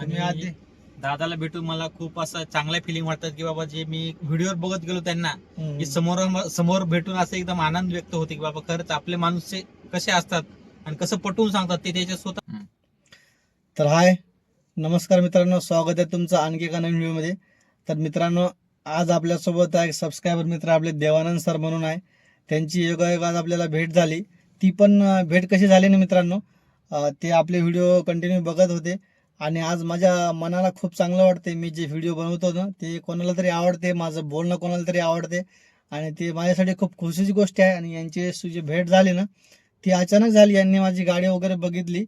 तुम्ही आणि आधी दादाला भेटून मला खूप असं चांगल्या फिलिंग वाटतात की बाबा जे मी व्हिडिओवर बघत गेलो त्यांना. की समोर समोर भेटून असं एकदम आनंद व्यक्त होते की बाबा खरंच आपले माणूस कसे असतात आणि कसं पटवून सांगतात ते त्याच्या स्वतः तर हाय. नमस्कार मित्रांनो स्वागत आहे तुमचं आणखी एका नवीन व्हिडिओमध्ये तर मित्रांनो आज आपल्यासोबत एक सबस्क्रायबर मित्र आपले देवानंद सर म्हणून आहे. त्यांची योगायोग आज आपल्याला भेट झाली. ती पण भेट कशी झाली ना मित्रांनो ते आपले व्हिडिओ कंटिन्यू बघत होते. आणि आज माझ्या मनाला खूप चांगलं वाटते मी जे व्हिडिओ बनवतो ना ते कोणाला तरी आवडते माझं बोलणं कोणाला तरी आवडते. आणि ते माझ्यासाठी खूप खुशीची गोष्ट आहे. आणि यांची जी भेट झाली ना ती अचानक झाली. यांनी माझी गाडी वगैरे बघितली.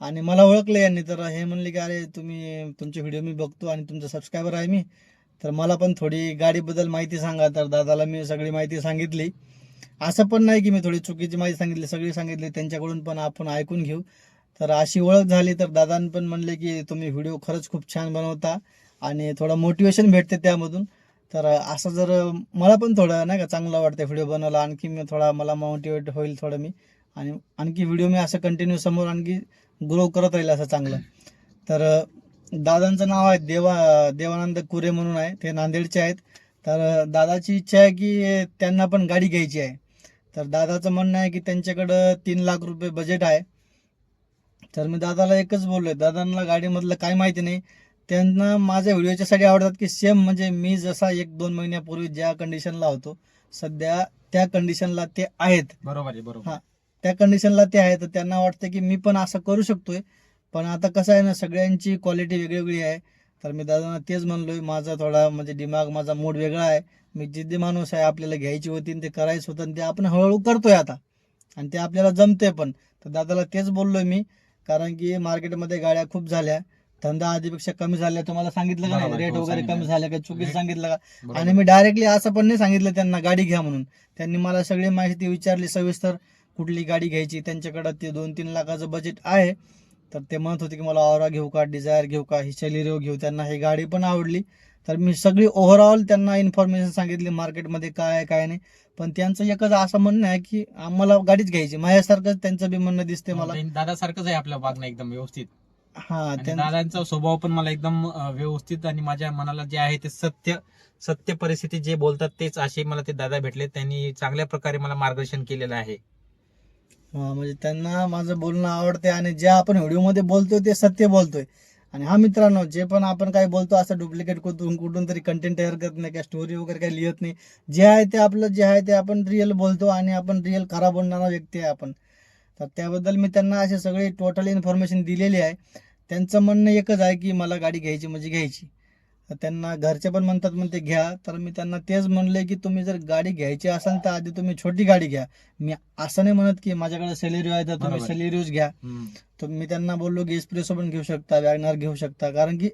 आणि मला ओळखलं यांनी. तर हे म्हणले की अरे तुम्ही तुमचे व्हिडिओ मी बघतो आणि तुमचा सबस्क्रायबर आहे मी. तर मला पण थोडी गाडीबद्दल माहिती सांगा. तर दादाला मी सगळी माहिती सांगितली. असं पण नाही की मी थोडी चुकीची माहिती सांगितली सगळी सांगितली. त्यांच्याकडून पण आपण ऐकून घेऊ. तर अशी ओळख झाली तर दादान पण म्हणले की तुम्ही व्हिडिओ खरंच खूप छान बनवता आणि थोडं मोटिवेशन भेटते त्यामधून. तर असं जर मला पण थोडं नाही का चांगलं वाटतं व्हिडिओ बनवला आणखी मी थोडा मला मोटिवेट होईल थोडं मी. आणि आणखी व्हिडिओ मी असं कंटिन्यू समोर आणखी ग्रो करत राहील असं चांगलं. तर दादांचं नाव आहे देवा देवानंद कुरे म्हणून आहे. ते नांदेडचे आहेत. तर दादाची इच्छा आहे की त्यांना पण गाडी घ्यायची आहे. तर दादाचं म्हणणं आहे की त्यांच्याकडं तीन लाख रुपये बजेट आहे. तर मी दादाला एकच बोललोय दादांना गाडीमधलं काय माहिती नाही. त्यांना माझ्या व्हिडिओच्यासाठी आवडतात की सेम म्हणजे मी जसा एक दोन महिन्यापूर्वी ज्या कंडिशनला होतो सध्या त्या कंडिशनला ते आहेत. बरोबर आहे बरोबर. हा. त्या कंडिशनला ते आहे तर त्यांना वाटतं की मी पण असं करू शकतोय. पण आता कसं आहे ना सगळ्यांची क्वालिटी वेगळी आहे. तर मी दादांना तेच म्हणलोय माझा थोडा म्हणजे दिमाग माझा मूड वेगळा आहे. मी जिद्दी माणूस आहे आपल्याला घ्यायची होती ते करायचं होतं ते आपण हळूहळू करतोय आता. आणि ते आपल्याला जमते पण. तर दादाला तेच बोललोय मी. कारण की मार्केटमध्ये गाड्या खूप झाल्या. धंदा आधीपेक्षा कमी झाल्या. तुम्हाला सांगितलं का बरोबर, नाही रेट हो, वगैरे कमी सांगितलं. झाले का? चुकीचं सांगितलं का? बरोबर. आणि मी डायरेक्टली असं पण नाही सांगितलं त्यांना गाडी घ्या म्हणून. त्यांनी मला सगळी माहिती विचारली सविस्तर कुठली गाडी घ्यायची? त्यांच्याकडं ते दोन तीन लाखाचं बजेट आहे. तर ते म्हणत होते की मला ऑरा घेऊ का? डिझायर घेऊ का? ही शैलीरो घेऊ. त्यांना ही गाडी पण आवडली. तर मी सगळी ओव्हरऑल त्यांना इन्फॉर्मेशन सांगितली मार्केटमध्ये काय आहे काय नाही. पण त्यांचं एकच असं म्हणणं आहे की आम्हाला गाडीच घ्यायची. माझ्यासारखंच त्यांचं बी म्हणणं दिसते मला. दादा सारखंच आहे आपल्या वागणं एकदम व्यवस्थित. हा दादांचा स्वभाव पण मला एकदम व्यवस्थित आणि माझ्या मनाला जे आहे ते सत्य सत्य परिस्थिती जे बोलतात तेच असे मला ते दादा भेटले त्यांनी चांगल्या प्रकारे मला मार्गदर्शन केलेलं आहे. म्हणजे त्यांना माझं बोलणं आवडते आणि जे आपण व्हिडिओमध्ये बोलतोय ते सत्य बोलतोय. आणि हा मित्रांनो जे पण आपण काय बोलतो असं डुप्लिकेट कुठून कुठून तरी कंटेंट तयार करत नाही काय स्टोरी वगैरे काही लिहित नाही. जे आहे ते आपलं जे आहे ते आपण रिअल बोलतो आणि आपण रिअल खरा बोलणारा व्यक्ती आहे आपण. तर त्याबद्दल मी त्यांना असे सगळे टोटल इन्फॉर्मेशन दिलेली आहे. त्यांचं म्हणणं एकच आहे की मला गाडी घ्यायची म्हणजे घ्यायची. त्यांना घरचे पण म्हणतात म्हणते घ्या. तर मी त्यांना तेच म्हणले की तुम्ही जर गाडी घ्यायची असेल तर आधी तुम्ही छोटी गाडी घ्या. मी असं नाही म्हणत की माझ्याकडे सेलेरिओ आहे तर तुम्ही. सेलेरिओच घ्या. तर मी त्यांना बोललो की एस्प्रेसो पण घेऊ शकता वॅगनार घेऊ शकता. कारण की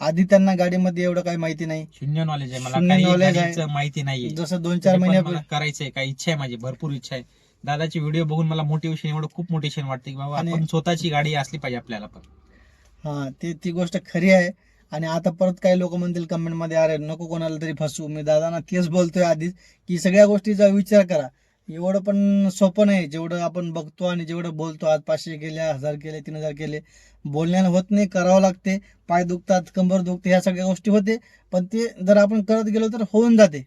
आधी त्यांना गाडीमध्ये एवढं काही माहिती नाही. शून्य नॉलेज आहे. मला knowledge आहे. माहिती नाहीये. जसं दोन चार मला करायचंय. काही इच्छा आहे माझी. भरपूर इच्छा आहे. दादाची व्हिडिओ बघून मला मोटिवेशन एवढं खूप मोटिवेशन वाटते की बाबा आणि- आपण स्वतःची गाडी असली पाहिजे आपल्याला पण. हा ते ती गोष्ट खरी आहे. आणि आता परत काही लोक म्हणतील कमेंटमध्ये अरे नको कोणाला तरी फसू मी दादांना तेच बोलतोय आधीच की सगळ्या गोष्टीचा विचार करा. एवढं पण सोपं नाही. जेवढं आपण बघतो आणि जेवढं बोलतो आज पाचशे केले हजार केले तीन हजार केले बोलण्याला होत नाही करावं लागते. पाय दुखतात कंबर दुखते ह्या सगळ्या गोष्टी होते. पण ते जर आपण करत गेलो तर होऊन जाते.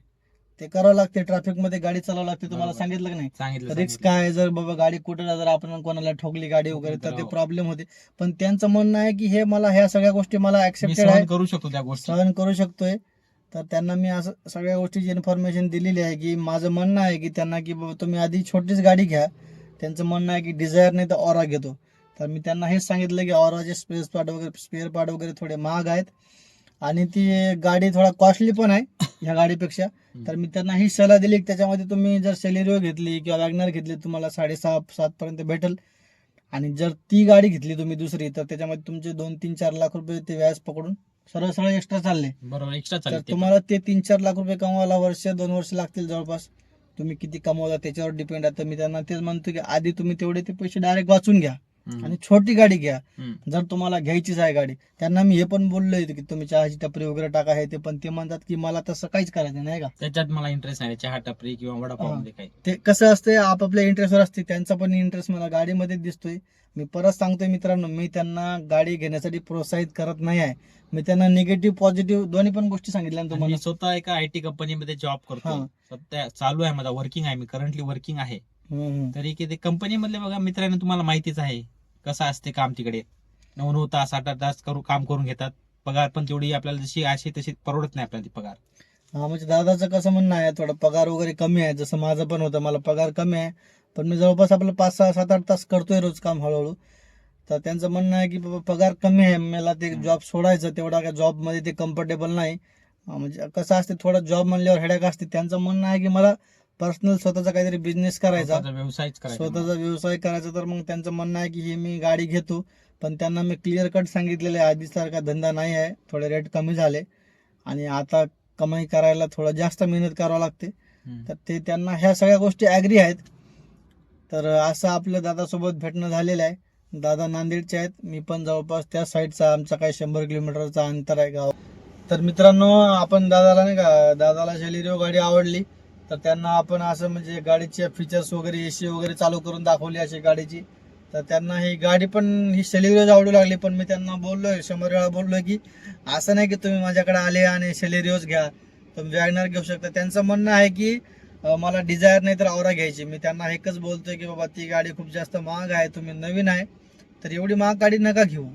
ते करावं लागते ट्रॅफिकमध्ये गाडी चालवावं लागते तुम्हाला बरोबर. सांगितलं की नाही? सांगितलं रिक्स सांगितलं. काय आहे, जर बाबा गाडी कुठं जर आपण कोणाला ठोकली गाडी वगैरे तर ते. प्रॉब्लेम होते. पण त्यांचं म्हणणं आहे की हे मला ह्या सगळ्या गोष्टी मला मी ऍक्सेप्टेड आहे करू शकतो त्या गोष्टी. सहन करू शकतोय. तर त्यांना मी असं सगळ्या गोष्टीची इन्फॉर्मेशन दिलेली आहे की माझं म्हणणं आहे की त्यांना की बाबा तुम्ही आधी छोटीच गाडी घ्या. त्यांचं म्हणणं आहे की डिझायर नाही तर ऑरा घेतो. तर मी त्यांना हेच सांगितलं की ऑराचे स्पेअर पार्ट वगैरे स्पेअर पार्ट वगैरे थोडे महाग आहेत. आणि ती गाडी थोडा कॉस्टली पण आहे ह्या गाडीपेक्षा. तर मी त्यांना ही सल्ला दिली की त्याच्यामध्ये तुम्ही जर सेलेरिओ घेतली किंवा वॅगनर घेतली तुम्हाला साडेसहा सात पर्यंत भेटेल. आणि जर ती गाडी घेतली तुम्ही दुसरी तर त्याच्यामध्ये तुमचे दोन तीन चार लाख रुपये ते व्याज पकडून सरळ सरळ एक्स्ट्रा चालले. बरोबर एक्स्ट्रा तर चालेल. तुम्हाला ते तीन चार लाख रुपये कमवायला वर्ष दोन वर्ष लागतील जवळपास. तुम्ही किती कमवता त्याच्यावर डिपेंड आहे. तर मी त्यांना तेच म्हणतो की आधी तुम्ही तेवढे ते पैसे डायरेक्ट वाचून घ्या. आणि छोटी गाडी घ्या. जर तुम्हाला घ्यायचीच आहे गाडी. त्यांना मी हे पण बोललोय की तुम्ही चहाची टपरी वगैरे टाका हे ते पण. ते म्हणतात की मला तसं काहीच करायचं नाही का? त्याच्यात मला इंटरेस्ट आहे चहा टपरी किंवा वडापाव काही. ते कसं असते आपापल्या इंटरेस्टवर असते त्यांचा पण इंटरेस्ट मला गाडीमध्ये दिसतोय. मी परत सांगतोय मित्रांनो मी त्यांना गाडी घेण्यासाठी प्रोत्साहित करत नाही आहे. मी त्यांना निगेटिव्ह पॉझिटिव्ह दोन्ही पण गोष्टी सांगितल्या तुम्हाला. स्वतः एका आय टी कंपनीमध्ये जॉब करतो. सध्या चालू आहे माझा वर्किंग आहे मी करंटली वर्किंग आहे. तरी की ते कंपनीमधले बघा मित्रांनो तुम्हाला माहितीच आहे. कसं असते काम तिकडे? नऊ नऊ तास आठ आठ तास करू काम करून घेतात. पगार पण तेवढी आपल्याला जशी अशी तशी परवडत नाही आपल्याला ती पगार. हा म्हणजे दादाचं कसं म्हणणं आहे थोडा पगार वगैरे कमी आहे. जसं माझं पण होतं मला पगार कमी आहे. पण मी जवळपास आपलं पाच सहा सात आठ तास करतोय रोज काम हळूहळू. तर त्यांचं म्हणणं आहे की बाबा पगार कमी आहे. मला ते. जॉब सोडायचं तेवढा काय जॉबमध्ये ते कम्फर्टेबल नाही. म्हणजे कसं असते थोडं जॉब म्हणल्यावर हेडॅक असते. त्यांचं म्हणणं आहे की मला पर्सनल स्वतःचा काहीतरी बिझनेस करायचा. व्यवसायच करायचा स्वतःचा व्यवसाय करायचा तर मग त्यांचं म्हणणं आहे की हे मी गाडी घेतो. पण त्यांना मी क्लिअर कट सांगितलेलं आहे. आधीसारखा धंदा नाही आहे. थोडे रेट कमी झाले. आणि आता कमाई करायला थोडं जास्त मेहनत करावं लागते. तर ते त्यांना ह्या सगळ्या गोष्टी ॲग्री आहेत. तर असं आपलं दादासोबत भेटणं झालेलं आहे. दादा नांदेडचे आहेत. मी पण जवळपास त्या साईडचा आमचा काही शंभर किलोमीटरचा अंतर आहे गाव. तर मित्रांनो आपण दादाला नाही का दादाला शेलिरिओ गाडी आवडली. तर त्यांना आपण असं म्हणजे गाडीचे फीचर्स वगैरे एसी वगैरे चालू करून दाखवली अशी गाडीची. तर त्यांना ही गाडी पण ही शेलिरिओज आवडू लागली पण मी त्यांना बोललोय शंभर वेळा बोललोय की असं नाही की तुम्ही माझ्याकडे आले आणि शेलेरिओज घ्या तुम्ही वॅगनर घेऊ शकता. त्यांचं म्हणणं आहे की मला डिझायर नाही तर औरा घ्यायची. मी त्यांना एकच बोलतोय की बाबा ती गाडी खूप जास्त महाग आहे तुम्ही नवीन आहे तर एवढी महाग गाडी नका घेऊ.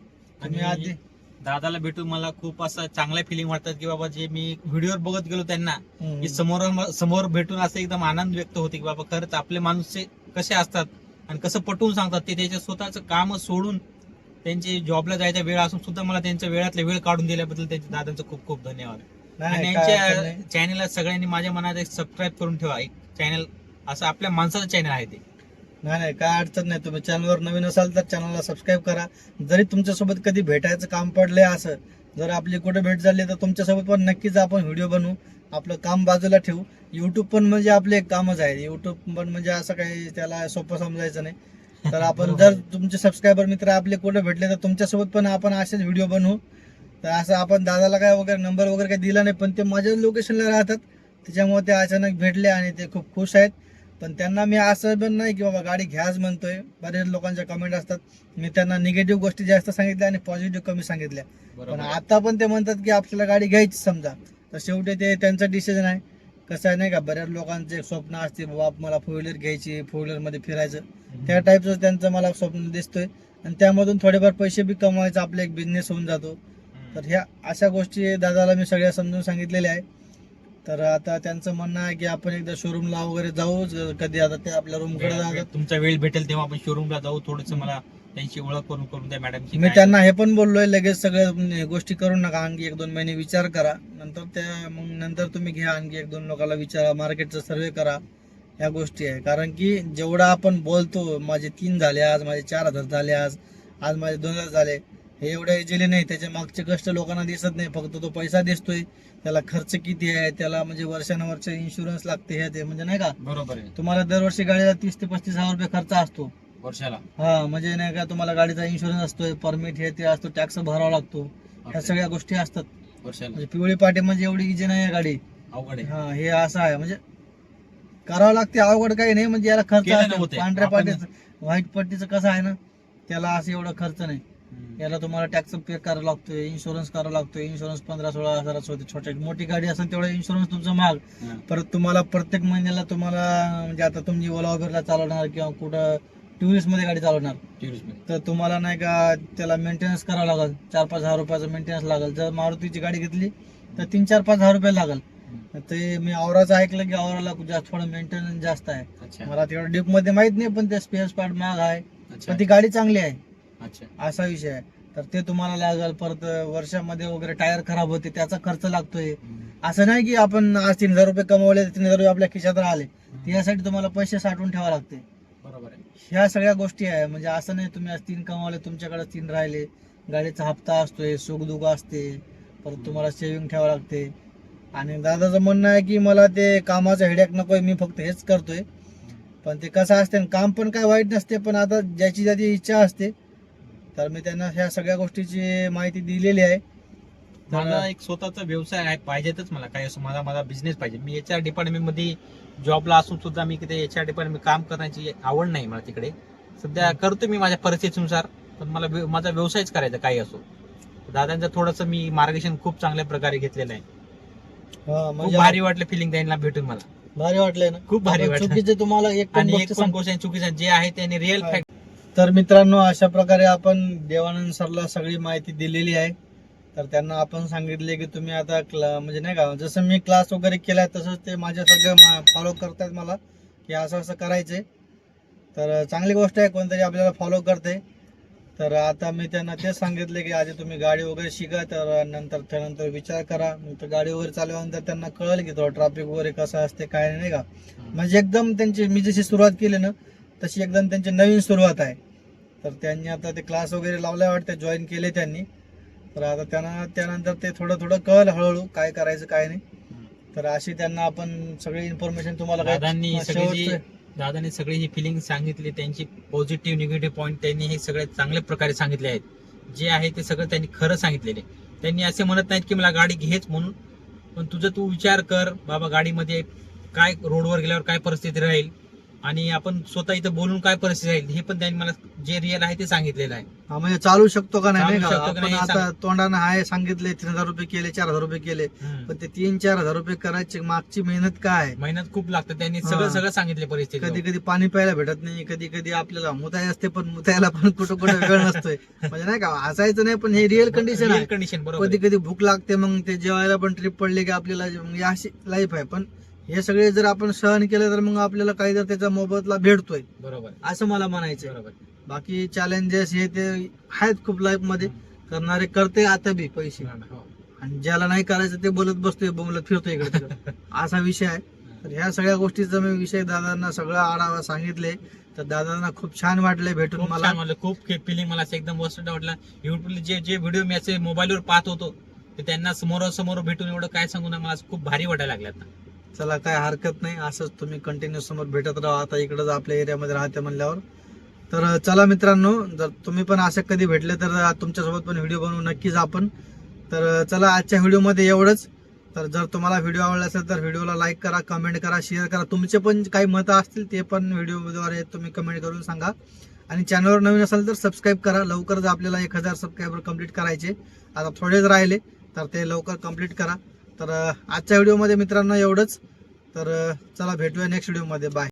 तुम्ही आधी दादाला भेटून मला खूप असं चांगल्या फिलिंग वाटतात की बाबा जे मी व्हिडिओवर बघत गेलो त्यांना. की समोर समोर भेटून असं एकदम आनंद व्यक्त होते की बाबा खरंच आपले माणूस कसे असतात आणि कसं पटवून सांगतात ते त्याच्या स्वतःचं काम सोडून त्यांचे जॉबला जायचा वेळ असून सुद्धा मला त्यांच्या वेळातला वेळ काढून दिल्याबद्दल त्यांच्या दादांचं खूप खूप धन्यवाद नाही, आणि नाही, काय अडचण यांच्या नाही. चॅनलला सगळ्यांनी माझ्या मनात एक सबस्क्राईब करून ठेवा एक चॅनल असं आपल्या माणसाचं चॅनल आहे ते नाही नाही काय अडचण नाही. तुम्ही चॅनलवर नवीन असाल तर चॅनलला सबस्क्राईब करा. जरी तुमच्यासोबत कधी भेटायचं काम पडलंय असं जर आपली कुठे भेट झाली तर तुमच्यासोबत पण नक्कीच आपण व्हिडिओ बनवू. आपलं काम बाजूला ठेवू. युट्यूब पण म्हणजे आपले एक कामच आहे. युट्यूब पण म्हणजे असं काही त्याला सोपं समजायचं नाही. तर आपण जर. तुमचे सबस्क्रायबर मित्र आपले कुठे भेटले तर तुमच्यासोबत पण आपण असेच व्हिडिओ बनवू. तर असं आपण दादाला काय वगैरे नंबर वगैरे काही दिला नाही पण ते माझ्या लोकेशनला राहतात. त्याच्यामुळे ते अचानक भेटले आणि ते खूप खुश आहेत. पण त्यांना मी असं पण नाही की बाबा गाडी घ्याच म्हणतोय. बरेच लोकांच्या कमेंट असतात. मी त्यांना निगेटिव्ह गोष्टी जास्त सांगितल्या आणि पॉझिटिव्ह कमी सांगितल्या. पण. आता पण ते म्हणतात की आपल्याला गाडी घ्यायची समजा. तर शेवटी ते त्यांचं डिसिजन आहे. कसं आहे नाही का बऱ्याच लोकांचे स्वप्न असते बाबा मला फोर व्हीलर घ्यायची फोर व्हीलरमध्ये फिरायचं. त्या टाईपचं त्यांचं मला स्वप्न दिसतोय. आणि त्यामधून थोडेफार पैसे बी कमवायचा आपला एक बिझनेस होऊन जातो. तर ह्या अशा गोष्टी दादाला मी सगळ्या समजून सांगितलेल्या आहे. तर आता त्यांचं म्हणणं आहे की आपण एकदा शोरूमला वगैरे जाऊ ज- कधी आता ते आपल्या रूमकडे वेळ- जातात. तुमचा वेळ भेटेल तेव्हा आपण शोरूमला जाऊ थोडस मला त्यांची ओळख करून करून द्या मॅडमची. मी काय- त्यांना हे पण बोललोय लगेच सगळ्या गोष्टी करू नका आणखी एक दोन महिने विचार करा. नंतर त्या मग नंतर तुम्ही घ्या आणखी एक दोन लोकांना विचारा मार्केटचा सर्वे करा. ह्या गोष्टी आहे. कारण की जेवढा आपण बोलतो माझे तीन झाले आज माझे चार हजार झाले आज आज माझे दोन हजार झाले. हे एवढे इजिली नाही त्याच्या मागचे कष्ट लोकांना दिसत नाही फक्त तो पैसा दिसतोय. त्याला खर्च किती आहे त्याला म्हणजे वर्षानुवर्ष इन्शुरन्स लागते हे ते म्हणजे नाही का? बरोबर आहे. तुम्हाला दरवर्षी गाडीला तीस ते पस्तीस हजार रुपये खर्च असतो. वर्षाला. हा म्हणजे नाही का तुम्हाला गाडीचा इन्शुरन्स असतोय परमिट हे ते असतो टॅक्स भरावा लागतो. ह्या सगळ्या गोष्टी असतात. वर्षाला. म्हणजे पिवळी पाटी म्हणजे एवढी इजी नाही आहे गाडी. अवघड आहे. हा हे असं आहे म्हणजे करावं लागते अवघड काही नाही म्हणजे याला खर्च केलं असतो. नव्हते. पांढऱ्या आपण- पाटीचं व्हाईट पट्टीचं कसं आहे ना त्याला असं एवढं खर्च नाही. याला तुम्हाला टॅक्स पे करावा लागतोय इन्शुरन्स करावा लागतोय इन्शुरन्स पंधरा सोळा हजाराचं होते छोटे. मोठी गाडी असेल तेवढा इन्शुरन्स तुमचा महाग. परत तुम्हाला प्रत्येक महिन्याला तुम्हाला म्हणजे आता तुम्ही ओला उबेरला चालवणार किंवा कुठं टुरिस्टमध्ये गाडी चालवणार. टुरिस्ट. तर तुम्हाला नाही का त्याला मेंटेनन्स करावं लागेल. चार पाच हजार रुपयाचं मेंटेनन्स लागेल. जर मारुतीची गाडी घेतली तर तीन चार पाच हजार रुपये लागेल. ते मी आवराचं ऐकलं की आवराला जास्त थोडं मेंटेनन्स जास्त आहे. मला तेवढं डीपमध्ये माहीत नाही पण ते स्पेअर पार्ट महाग आहे. पण ती गाडी चांगली आहे. अच्छा. असा विषय आहे. तर ते तुम्हाला लागेल. परत वर्षामध्ये वगैरे टायर खराब होते त्याचा खर्च लागतोय. असं नाही की आपण आज तीन हजार रुपये कमवले तीन हजार रुपये आपल्या खिशात राहिले. त्यासाठी तुम्हाला पैसे साठवून ठेवावे लागते. बरोबर आहे. ह्या सगळ्या गोष्टी आहे. म्हणजे असं नाही तुम्ही आज तीन कमावले तुमच्याकडे तीन राहिले. गाडीचा हप्ता असतोय सुखदुख असते. परत तुम्हाला सेव्हिंग ठेवावं लागते. आणि दादाचं म्हणणं आहे की मला ते कामाचं हेडॅक नकोय मी फक्त हेच करतोय. पण ते कसं असते काम पण काय वाईट नसते पण आता ज्याची ज्याची इच्छा असते तर मी त्यांना ह्या सगळ्या गोष्टीची माहिती दिलेली आहे. माझा एक स्वतःचा व्यवसाय आहे पाहिजेतच मला काय असो माझा माझा बिझनेस पाहिजे. मी एच आर डिपार्टमेंटमध्ये जॉबला असून सुद्धा मी तिथे एच आर डिपार्टमेंट काम करण्याची आवड नाही मला तिकडे. सध्या करतो मी माझ्या परिस्थितीनुसार पण मला माझा व्यवसायच करायचा काही असो. दादांचं थोडंसं मी मार्गदर्शन खूप चांगल्या प्रकारे घेतलेलं आहे. खूप म्हणजे भारी वाटलं फिलिंग त्यांना भेटून मला. भारी वाटलंय ना. खूप भारी वाटलं. चुकीचे तुम्हाला एक आणि एक पण गोष्ट चुकीचं जे आहे त्याने रिअल. फॅक्ट तर मित्रांनो अशा प्रकारे आपण देवानंद सरला सगळी माहिती दिलेली आहे. तर त्यांना आपण सांगितले की तुम्ही आता क्ला म्हणजे नाही का जसं मी क्लास वगैरे केलाय तसंच ते माझ्या सगळं फॉलो करतायत मला की असं असं करायचंय. तर चांगली गोष्ट आहे कोणतरी आपल्याला फॉलो करते. तर आता मी त्यांना तेच सांगितले की आधी तुम्ही गाडी वगैरे शिका तर नंतर त्यानंतर विचार करा. नंतर गाडी वगैरे चालवल्यानंतर त्यांना कळेल की थोडं ट्रॅफिक वगैरे कसं असते काय नाही का. म्हणजे एकदम त्यांची मी जशी सुरुवात केली ना तशी एकदम त्यांची नवीन सुरुवात आहे. तर त्यांनी आता ते क्लास वगैरे लावले वाटते जॉईन केले त्यांनी. तर आता त्यांना त्यानंतर ते थोडं थोडं कळलं हळूहळू काय करायचं काय नाही. तर अशी त्यांना आपण सगळी इन्फॉर्मेशन तुम्हाला दादांनी सगळी दादांनी सगळी ही फिलिंग सांगितली त्यांची पॉझिटिव्ह निगेटिव्ह पॉईंट त्यांनी हे सगळे चांगल्या प्रकारे सांगितले आहेत. जे आहे ते सगळं त्यांनी खरं सांगितलेले. त्यांनी असे म्हणत नाहीत की मला गाडी घेच म्हणून. पण तुझं तू विचार कर बाबा गाडीमध्ये काय रोडवर गेल्यावर काय परिस्थिती राहील? आणि आपण स्वतः इथं बोलून काय परिस्थिती राहील हे पण त्यांनी मला जे रिअल आहे ते सांगितलेलं आहे. हा, म्हणजे चालू शकतो का नाही चालू नाही का? शकतो का आपण नाही हे आता तोंडानं आहे सांगितले तीन हजार रुपये केले चार हजार रुपये केले. हम्म. पण ते तीन चार हजार रुपये करायची मागची मेहनत काय? मेहनत खूप लागतं त्यांनी हा. सगळं सगळं सांगितले परिस्थिती कधी कधी पाणी प्यायला भेटत नाही कधी कधी आपल्याला मुताय असते पण मुतायला पण कुठं कुठं वेळ नसतोय. म्हणजे नाही का हसायचं नाही पण हे रिअल कंडिशन आहे. कंडिशन बरोबर. कधी आहे. कधी भूक लागते मग ते जेवायला पण ट्रिप पडली की आपल्याला मग ही अशी लाईफ आहे. पण हे सगळे जर आपण सहन केलं तर मग आपल्याला काही तर त्याचा मोबदला भेटतोय. बरोबर. असं मला म्हणायचंय. बरोबर. बाकी चॅलेंजेस हे ते आहेत खूप लाईफमध्ये. करणारे करते आता बी पैसे. हो. आणि ज्याला नाही करायचं ते बोलत बसतोय बोलत फिरतोय इकडे तिकडे. असा विषय आहे. तर ह्या सगळ्या गोष्टीचा मी विषय दादांना सगळा आढावा सांगितले. तर दादांना खूप छान वाटले भेटून खूप मला. छान वाटलं. खूप फिलिंग मला असं एकदम मस्त वाटलं. युट्यूबला जे जे व्हिडिओ मी असे मोबाईलवर पाहत होतो ते त्यांना समोरासमोर भेटून एवढं काय सांगू ना मला असं खूप भारी वाटायला लागलं आता चला काय हरकत नाही. असंच तुम्ही कंटिन्यू समोर भेटत राहा. आता इकडंच आपल्या एरियामध्ये राहते म्हणल्यावर. तर चला मित्रांनो जर तुम्ही पण असं कधी भेटले तर तुमच्यासोबत पण व्हिडिओ बनवू. नक्कीच आपण. तर चला आजच्या व्हिडिओमध्ये एवढंच. तर जर तुम्हाला व्हिडिओ आवडला असेल तर व्हिडिओला लाईक करा कमेंट करा शेअर करा. तुमचे पण काही मतं असतील ते पण व्हिडिओद्वारे तुम्ही कमेंट करून सांगा. आणि चॅनलवर नवीन असेल तर सबस्क्राईब करा. लवकरच आपल्याला एक हजार सबस्क्रायबर कंप्लीट करायचे. आता थोडेच राहिले तर ते लवकर कंप्लीट करा. तर आजच्या व्हिडिओमध्ये मित्रांनो एवढंच. तर चला भेटूया नेक्स्ट व्हिडिओमध्ये बाय